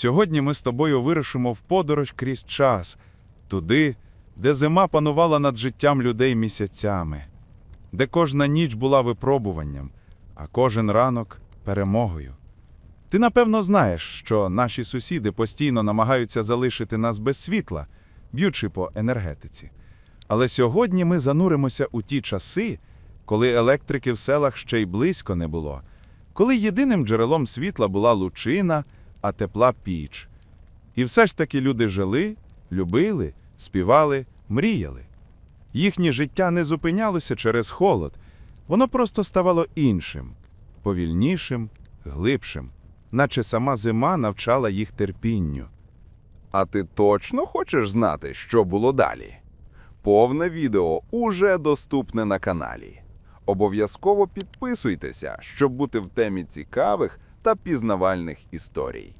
Сьогодні ми з тобою вирушимо в подорож крізь час, туди, де зима панувала над життям людей місяцями, де кожна ніч була випробуванням, а кожен ранок перемогою. Ти напевно знаєш, що наші сусіди постійно намагаються залишити нас без світла, б'ючи по енергетиці. Але сьогодні ми зануримося у ті часи, коли електрики в селах ще й близько не було, коли єдиним джерелом світла була лучина, а тепла піч. І все ж таки люди жили, любили, співали, мріяли. Їхнє життя не зупинялося через холод, воно просто ставало іншим, повільнішим, глибшим, наче сама зима навчала їх терпінню. А ти точно хочеш знати, що було далі? Повне відео уже доступне на каналі. Обов'язково підписуйтеся, щоб бути в темі цікавих та пізнавальних історій.